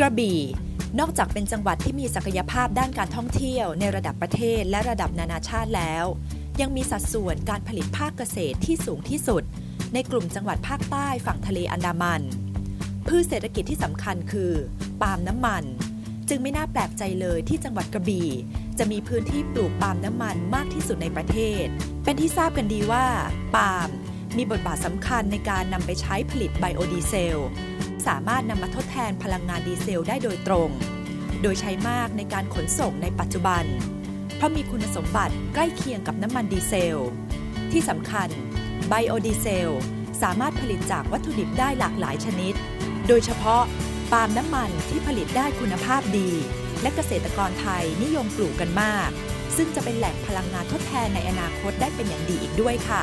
กระบี่ นอกจากเป็นจังหวัดที่มีศักยภาพด้านการท่องเที่ยวในระดับประเทศและระดับนานาชาติแล้ว ยังมีสัดส่วนการผลิตภาคเกษตรที่สูงที่สุด ในกลุ่มจังหวัดภาคใต้ฝั่งทะเลอันดามัน พืชเศรษฐกิจที่สำคัญคือปาล์มน้ำมัน จึงไม่น่าแปลกใจเลยที่จังหวัดกระบี่จะมีพื้นที่ปลูกปาล์มน้ำมันมากที่สุดในประเทศ เป็นที่ทราบกันดีว่า ปาล์มมีบทบาทสำคัญในการนำไปใช้ผลิตไบโอดีเซล สามารถนำมาทดแทนพลังงานดีเซลได้โดยตรง โดยใช้มากในการขนส่งในปัจจุบัน เพราะมีคุณสมบัติใกล้เคียงกับน้ำมันดีเซล ที่สำคัญไบโอดีเซลสามารถผลิตจากวัตถุดิบได้หลากหลายชนิด โดยเฉพาะปาล์มน้ำมันที่ผลิตได้คุณภาพดี และเกษตรกรไทยนิยมปลูกกันมาก ซึ่งจะเป็นแหล่งพลังงานทดแทนในอนาคตได้เป็นอย่างดีอีกด้วยค่ะ